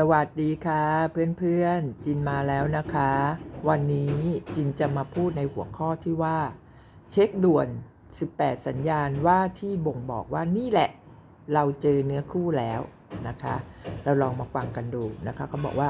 สวัสดีค่ะเพื่อนๆ จินมาแล้วนะคะ วันนี้จินจะมาพูดในหัวข้อที่ว่า เช็คด่วน 18 สัญญาณว่าที่บ่งบอกว่านี่แหละ เราเจอเนื้อคู่แล้วนะคะ เราลองมาฟังกันดูนะคะเขาบอกว่า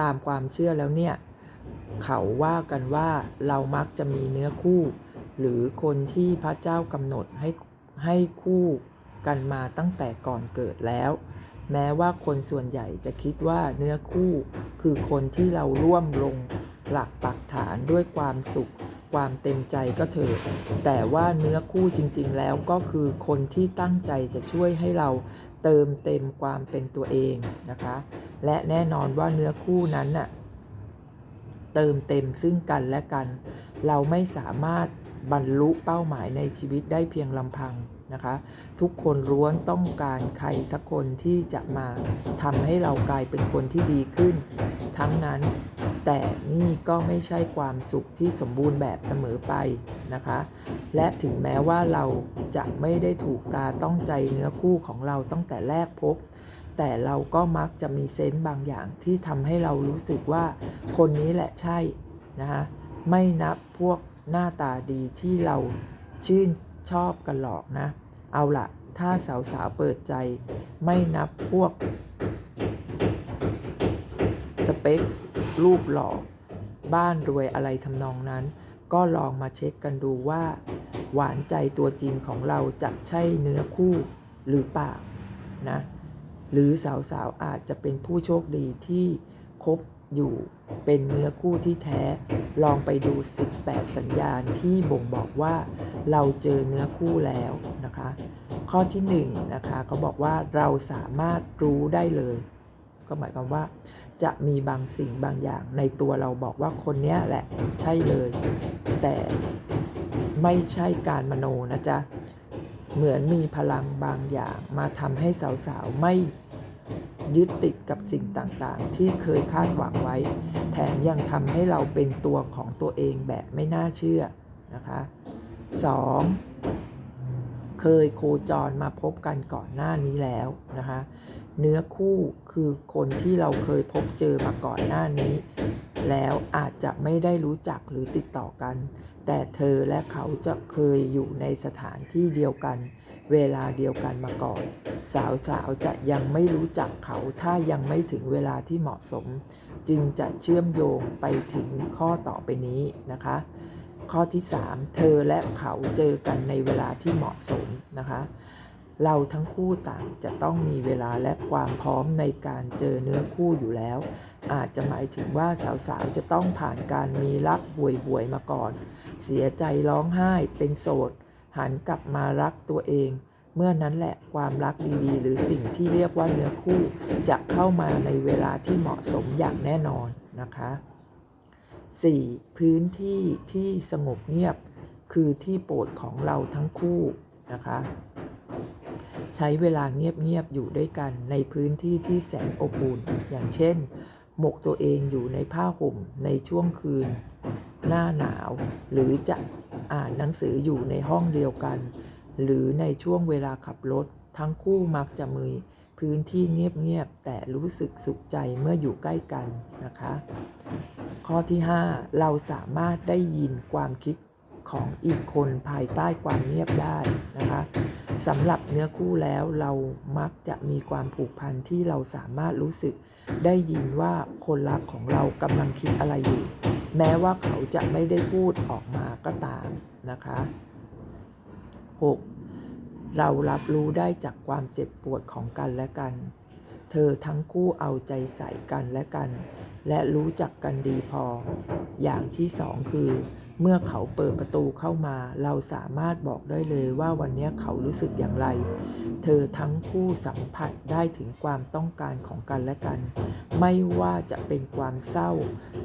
ตามความเชื่อแล้วเนี่ย เขาว่ากันว่าเรามักจะมีเนื้อคู่ หรือคนที่พระเจ้ากำหนดให้ให้คู่กันมาตั้งแต่ก่อนเกิดแล้ว แม้ว่าคนส่วนใหญ่จะคิดว่าเนื้อคู่ คือคนที่เราร่วมลงหลักปักฐานด้วยความสุข ความเต็มใจก็เถิดแต่ว่าเนื้อคู่จริงๆแล้วก็คือคนที่ตั้งใจจะช่วยให้เราเติมเต็มความเป็นตัวเองนะคะ และแน่นอนว่าเนื้อคู่นั้นน่ะเติมเต็มซึ่งกันและกัน เราไม่สามารถบรรลุเป้าหมายในชีวิตได้เพียงลำพัง นะคะ ทุกคนล้วนต้องการใครสักคนที่จะมาทำให้เรากลายเป็นคนที่ดีขึ้น ทั้งนั้น แต่นี่ก็ไม่ใช่ความสุขที่สมบูรณ์แบบเสมอไปนะคะ และถึงแม้ว่าเราจะไม่ได้ถูกตาต้องใจเนื้อคู่ของเราตั้งแต่แรกพบแต่เราก็มักจะมีเซนต์บางอย่างที่ทำให้เรารู้สึกว่าคนนี้แหละใช่นะคะไม่นับพวกหน้าตาดีที่เราชื่น ชอบกันหรอกนะ เอาละถ้าสาวๆเปิดใจไม่นับพวก สเปค รูปหล่อบ้านรวยอะไรทำนองนั้น ก็ลองมาเช็คกันดูว่า หวานใจตัวจริงของเราจะใช่เนื้อคู่หรือเปล่านะ หรือสาวๆอาจจะเป็นผู้โชคดีที่คบ อยู่เป็นเนื้อคู่ที่แท้ ลองไปดู 18 สัญญาณที่บ่งบอกว่าเราเจอเนื้อคู่แล้วนะคะ ข้อที่1นงนะคะเขาบอกว่าเราสามารถรู้ได้เลย ก็หมายความว่า จะมีบางสิ่งบางอย่างในตัวเราบอกว่าคนนี้แหละใช่เลย แต่ไม่ใช่การมโนนะจ๊ะ เหมือนมีพลังบางอย่างมาทำให้สาวๆไม่ ยึดติดกับสิ่งต่างๆ ที่เคยคาดหวังไว้ แถมยังทำให้เราเป็นตัวของตัวเองแบบไม่น่าเชื่อนะคะ 2. เคยโคจรมาพบกันก่อนหน้านี้แล้วนะคะ เนื้อคู่คือคนที่เราเคยพบเจอมาก่อนหน้านี้ แล้วอาจจะไม่ได้รู้จักหรือติดต่อกัน แต่เธอและเขาจะเคยอยู่ในสถานที่เดียวกัน เวลาเดียวกันมาก่อน สาวๆจะยังไม่รู้จักเขาถ้ายังไม่ถึงเวลาที่เหมาะสม จึงจะเชื่อมโยงไปถึงข้อต่อไปนี้นะคะ ข้อที่ 3 เธอและเขาเจอกันในเวลาที่เหมาะสมนะคะ เราทั้งคู่ต่างจะต้องมีเวลาและความพร้อมในการเจอเนื้อคู่อยู่แล้ว อาจจะหมายถึงว่าสาวๆจะต้องผ่านการมีรักห่วยๆมาก่อน เสียใจร้องไห้เป็นโสด หันกลับมารักตัวเอง เมื่อนั้นแหละความรักดีๆ หรือสิ่งที่เรียกว่าเนื้อคู่จะเข้ามาในเวลาที่เหมาะสมอย่างแน่นอนนะคะ 4. พื้นที่ที่สงบเงียบคือที่โปรดของเราทั้งคู่นะคะ ใช้เวลาเงียบๆอยู่ด้วยกันในพื้นที่ที่แสนอบอุ่นอย่างเช่น หมกตัวเองอยู่ในผ้าห่มในช่วงคืน หน้าหนาว หรือจะอ่านหนังสืออยู่ในห้องเดียวกัน หรือในช่วงเวลาขับรถ ทั้งคู่มักจะมีพื้นที่เงียบๆแต่รู้สึกสุขใจเมื่ออยู่ใกล้กันนะคะ ข้อที่ 5 เราสามารถได้ยินความคิดของอีกคนภายใต้ความเงียบได้นะคะสำหรับเนื้อคู่แล้วเรามักจะมีความผูกพันที่เราสามารถรู้สึกได้ยินว่าคนรักของเรากำลังคิดอะไรอยู่ แม้ว่าเขาจะไม่ได้พูดออกมาก็ตามนะคะ 6. เรารับรู้ได้จากความเจ็บปวดของกันและกัน เธอทั้งคู่เอาใจใส่กันและกัน และรู้จักกันดีพอ อย่างที่สองคือ เมื่อเขาเปิดประตูเข้ามา เราสามารถบอกได้เลยว่าวันนี้เขารู้สึกอย่างไร เธอทั้งคู่สัมผัสได้ถึงความต้องการของกันและกัน ไม่ว่าจะเป็นความเศร้า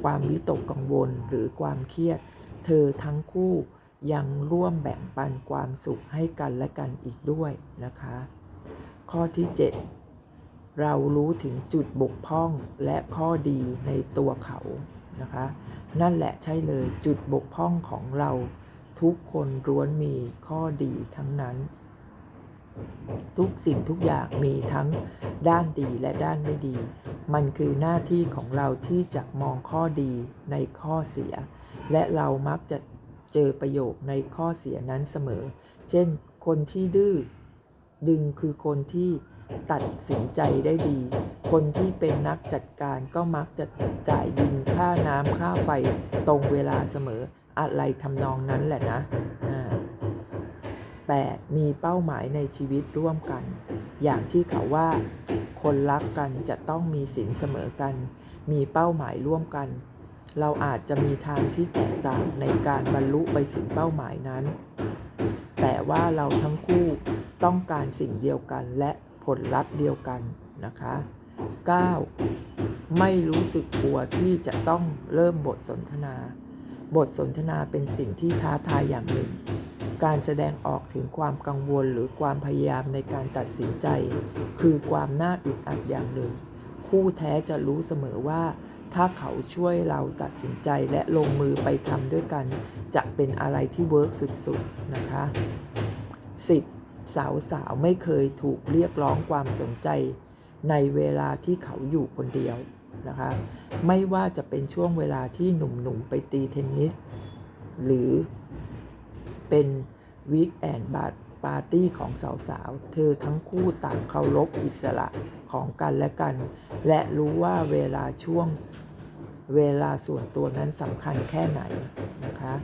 ความวิตกกังวลหรือความเครียด เธอทั้งคู่ยังร่วมแบ่งปันความสุขให้กันและกันอีกด้วยนะคะ ข้อที่ 7 เรารู้ถึงจุดบกพร่องและข้อดีในตัวเขา นะคะ นั่นแหละใช่เลยจุดบกพร่องของเราทุกคนล้วนมีข้อดีทั้งนั้น ทุกสิ่งทุกอย่างมีทั้งด้านดีและด้านไม่ดี มันคือหน้าที่ของเราที่จะมองข้อดีในข้อเสีย และเรามักจะเจอประโยคในข้อเสียนั้นเสมอ เช่น คนที่ดื้อดึงคือคนที่ตัดสินใจได้ดี คนที่เป็นนักจัดการก็มักจะจ่ายบินค่าน้ำค่าไฟตรงเวลาเสมออะไรทำนองนั้นแหละนะอ่า 8. มีเป้าหมายในชีวิตร่วมกัน อย่างที่เขาว่า คนรักกันจะต้องมีสินเสมอกัน มีเป้าหมายร่วมกัน เราอาจจะมีทางที่แตกต่างในการบรรลุไปถึงเป้าหมายนั้น แต่ว่าเราทั้งคู่ต้องการสิ่งเดียวกันและผลลัพธ์เดียวกันนะคะ 9. ไม่รู้สึกกลัวที่จะต้องเริ่มบทสนทนา บทสนทนาเป็นสิ่งที่ท้าทายอย่างหนึ่ง การแสดงออกถึงความกังวลหรือความพยายามในการตัดสินใจ คือความน่าอึดอัดอย่างหนึ่ง คู่แท้จะรู้เสมอว่า ถ้าเขาช่วยเราตัดสินใจและลงมือไปทำด้วยกัน จะเป็นอะไรที่เวิร์กสุดๆนะคะ 10. สาวสาวไม่เคยถูกเรียกร้องความสนใจ ในเวลาที่เขาอยู่คนเดียวนะคะ ไม่ว่าจะเป็นช่วงเวลาที่หนุ่มๆไปตีเทนนิส หรือเป็นวีคแอนด์บาร์ปาร์ตี้ของสาวๆ เธอทั้งคู่ต่างเคารพอิสระของกันและกัน และรู้ว่าเวลาช่วงเวลาส่วนตัวนั้นสำคัญแค่ไหนนะคะ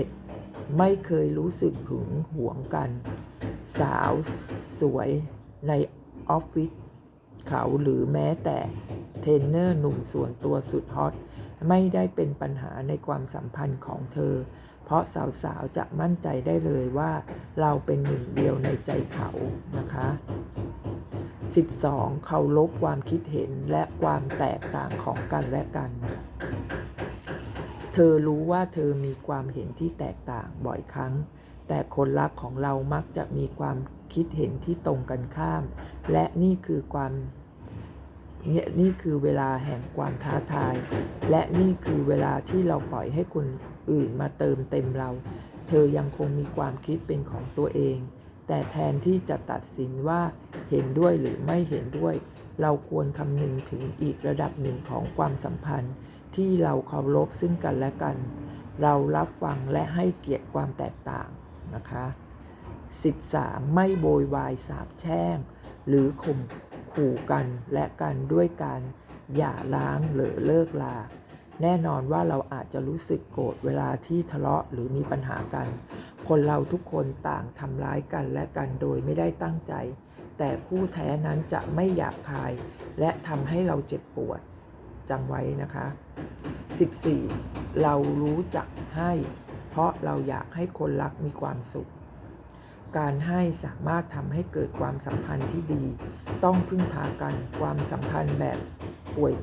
11. ไม่เคยรู้สึกหึงหวงกัน สาวสวยในออฟฟิศ เขาหรือแม้แต่เทรนเนอร์หนุ่มส่วนตัวสุดฮอตไม่ได้เป็นปัญหาในความสัมพันธ์ของเธอ เพราะสาวๆ จะมั่นใจได้เลยว่าเราเป็นหนึ่งเดียวในใจเขานะคะ 12. เคารพความคิดเห็นและความแตกต่างของกันและกัน เธอรู้ว่าเธอมีความเห็นที่แตกต่างบ่อยครั้ง แต่คนรักของเรามักจะมีความ คิดเห็นที่ตรงกันข้าม และนี่คือความเนี่ยนี่คือเวลาแห่งความท้าทาย และนี่คือเวลาที่เราปล่อยให้คนอื่นมาเติมเต็มเรา เธอยังคงมีความคิดเป็นของตัวเอง แต่แทนที่จะตัดสินว่าเห็นด้วยหรือไม่เห็นด้วย เราควรคำนึงถึงอีกระดับหนึ่งของความสัมพันธ์ ที่เราเคารพซึ่งกันและกัน เรารับฟังและให้เกียรติความแตกต่างนะคะ 13. ไม่โวยวายสาบแช่ง หรือข่มขู่กันและกันด้วยการหย่าร้างหรือเลิกลา แน่นอนว่าเราอาจจะรู้สึกโกรธเวลาที่ทะเลาะหรือมีปัญหากัน คนเราทุกคนต่างทำร้ายกันและกันโดยไม่ได้ตั้งใจ แต่คู่แท้นั้นจะไม่หยาบคาย และทำให้เราเจ็บปวดจำไว้นะคะ 14. เรารู้จักให้ เพราะเราอยากให้คนรักมีความสุข การให้สามารถทำให้เกิดความสัมพันธ์ที่ดี ต้องพึ่งพากันความสัมพันธ์แบบ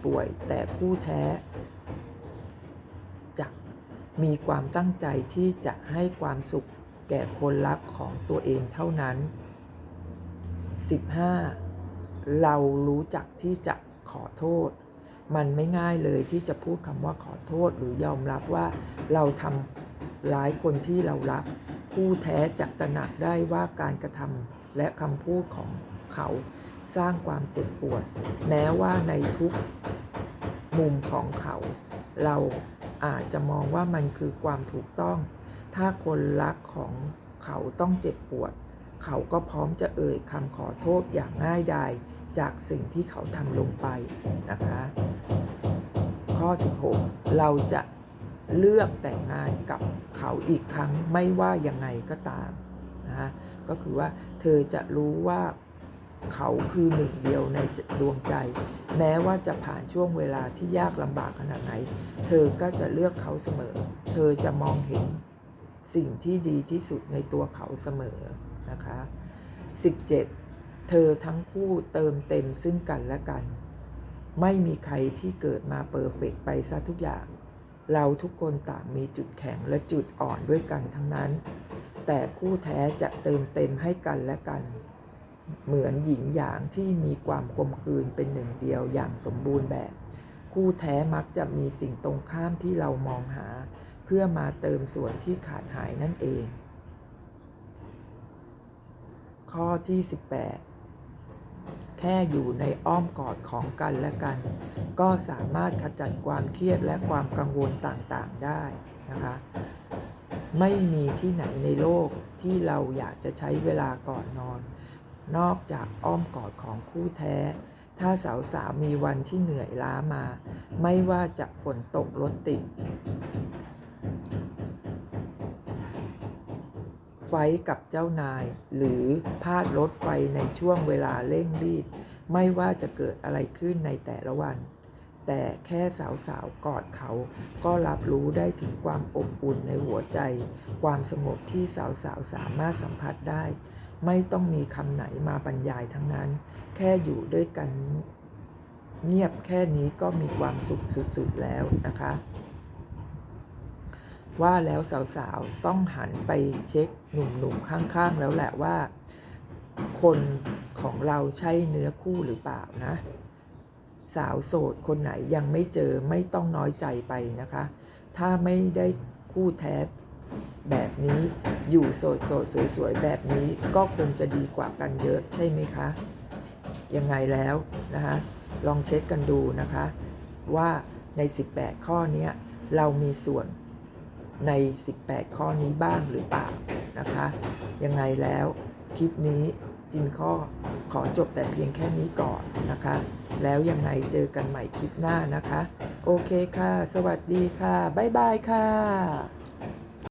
ป่วยๆ แต่คู่แท้จะมีความตั้งใจที่จะให้ความสุขแก่คนรักของตัวเองเท่านั้น 15. เรารู้จักที่จะขอโทษ มันไม่ง่ายเลยที่จะพูดคำว่าขอโทษหรือยอมรับว่าเราทำร้ายคนที่เรารัก ผู้แท้จะตระหนักได้ว่าการกระทำและคำพูดของเขาสร้างความเจ็บปวด แม้ว่าในทุกมุมของเขา เราอาจจะมองว่ามันคือความถูกต้อง ถ้าคนรักของเขาต้องเจ็บปวด เขาก็พร้อมจะเอ่ยคำขอโทษอย่างง่ายดายจากสิ่งที่เขาทำลงไปนะคะ ข้อ 16 เราจะ เลือกแต่งงานกับเขาอีกครั้งไม่ว่ายังไงก็ตามนะคะก็คือว่าเธอจะรู้ว่าเขาคือหนึ่งเดียวในดวงใจ แม้ว่าจะผ่านช่วงเวลาที่ยากลำบากขนาดไหน เธอก็จะเลือกเขาเสมอ เธอจะมองเห็นสิ่งที่ดีที่สุดในตัวเขาเสมอนะคะ 17 เธอทั้งคู่เติมเต็มซึ่งกันและกัน ไม่มีใครที่เกิดมาเปอร์เฟกต์ไปซะทุกอย่าง เราทุกคนต่างมีจุดแข็งและจุดอ่อนด้วยกันทั้งนั้น แต่คู่แท้จะเติมเต็มให้กันและกัน เหมือนหญิงหยางที่มีความกลมกลืนเป็นหนึ่งเดียวอย่างสมบูรณ์แบบ คู่แท้มักจะมีสิ่งตรงข้ามที่เรามองหา เพื่อมาเติมส่วนที่ขาดหายนั่นเอง ข้อที่ 18 แค่อยู่ในอ้อมกอดของกันและกัน ก็สามารถขจัดความเครียดและความกังวลต่างๆได้นะคะไม่มีที่ไหนในโลกที่เราอยากจะใช้เวลาก่อนนอน นอกจากอ้อมกอดของคู่แท้ ถ้าสาวสาวๆมีวันที่เหนื่อยล้ามา ไม่ว่าจะฝนตกรถติด ไฟกับเจ้านาย หรือพลาดรถไฟในช่วงเวลาเร่งรีบ ไม่ว่าจะเกิดอะไรขึ้นในแต่ละวัน แต่แค่สาวๆกอดเขา ก็รับรู้ได้ถึงความอบอุ่นในหัวใจ ความสงบที่สาวๆสามารถสัมผัสได้ ไม่ต้องมีคำไหนมาบรรยายทั้งนั้น แค่อยู่ด้วยกันเงียบแค่นี้ก็มีความสุขสุดๆแล้วนะคะ ว่าแล้วสาวๆ ต้องหันไปเช็คหนุ่มๆ ข้างๆ แล้วแหละว่า คนของเราใช่เนื้อคู่หรือเปล่านะ สาวโสดคนไหนยังไม่เจอไม่ต้องน้อยใจไปนะคะ ถ้าไม่ได้คู่แท้แบบนี้อยู่โสดโสดสวยๆ แบบนี้ก็คงจะดีกว่ากันเยอะใช่ไหมคะ ยังไงแล้วนะคะ ลองเช็คกันดูนะคะ ว่าใน 18 ข้อนี้เรามีส่วน ใน 18 ข้อนี้บ้างหรือเปล่านะคะ ยังไงแล้วคลิปนี้จินข้อขอจบแต่เพียงแค่นี้ก่อนนะคะ แล้วยังไงเจอกันใหม่คลิปหน้านะคะ โอเคค่ะ สวัสดีค่ะ บ๊ายบายค่ะ